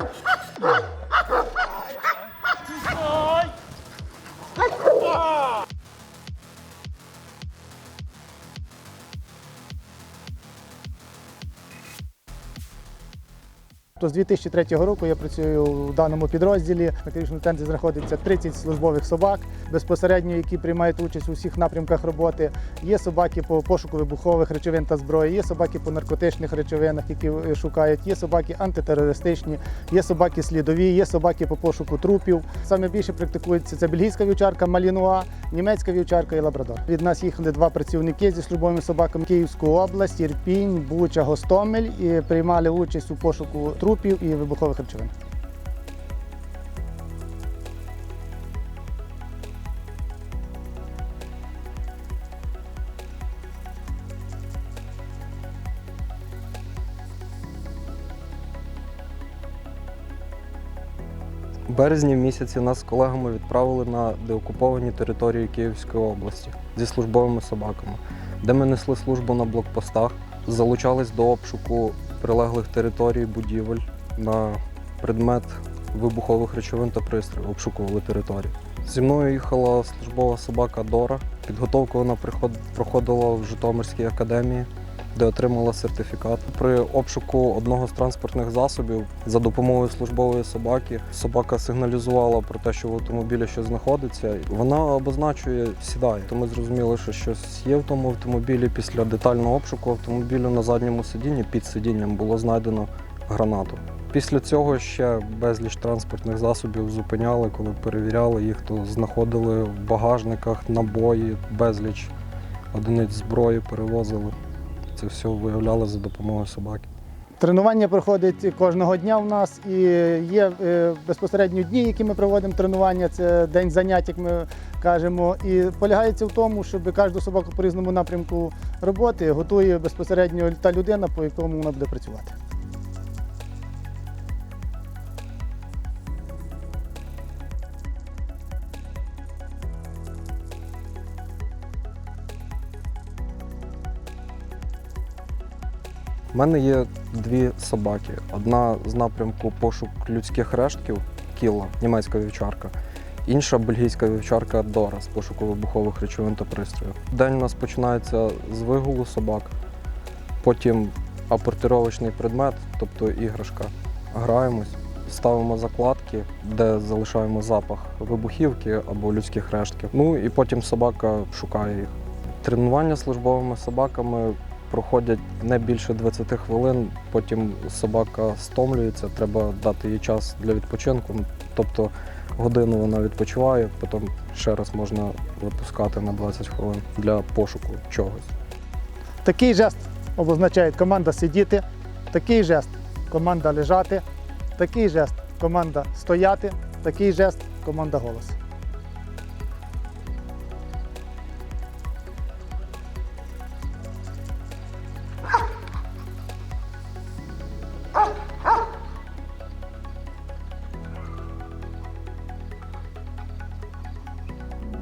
Ah! То з 2003 року я працюю в даному підрозділі. На Київському тензі знаходиться 30 службових собак, безпосередньо, які приймають участь у всіх напрямках роботи. Є собаки по пошуку вибухових речовин та зброї, є собаки по наркотичних речовинах, які е, шукають, є собаки антитерористичні, є собаки слідові, є собаки по пошуку трупів. Саме більше практикується це бельгійська вівчарка Малінуа, німецька вівчарка і лабрадор. Від нас їхали два працівники зі службовими собаками Київської області, Ірпінь, Буча, Гостомель і приймали участь у пошуку трупів і вибухових речовин. Березні місяці нас з колегами відправили на деокуповані території Київської області зі службовими собаками, де ми несли службу на блокпостах, залучались до обшуку прилеглих територій будівель на предмет вибухових речовин та пристроїв, обшукували територію. Зі мною їхала службова собака Дора. Підготовку вона проходила в Житомирській академії де отримала сертифікат. При обшуку одного з транспортних засобів за допомогою службової собаки собака сигналізувала про те, що в автомобілі щось знаходиться. Вона обозначує сідає. То ми зрозуміли, що щось є в тому автомобілі. Після детального обшуку автомобілю на задньому сидінні під сидінням було знайдено гранату. Після цього ще безліч транспортних засобів зупиняли, коли перевіряли їх, то знаходили в багажниках набої, безліч одиниць зброї перевозили. Це все виявляли за допомогою собаки. Тренування проходить кожного дня у нас і є е, безпосередньо дні, які ми проводимо тренування. Це день занять, як ми кажемо. І полягається в тому, щоб кожну собаку по різному напрямку роботи готує безпосередньо та людина, по якому вона буде працювати. У мене є дві собаки. Одна з напрямку пошук людських рештків кілла, німецька вівчарка. Інша бельгійська вівчарка Дора з пошуку вибухових речовин та пристроїв. День у нас починається з вигулу собак, потім апортировочний предмет, тобто іграшка. Граємось, ставимо закладки, де залишаємо запах вибухівки або людських рештків. Ну і потім собака шукає їх. Тренування службовими собаками проходять не більше 20 хвилин, потім собака стомлюється, треба дати їй час для відпочинку. Тобто годину вона відпочиває, потім ще раз можна випускати на 20 хвилин для пошуку чогось. Такий жест обозначає команда сидіти, такий жест команда лежати, такий жест команда стояти, такий жест команда голос.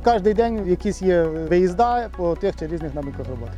Кожен день якісь є виїзда по тих чи різних напрямках роботи.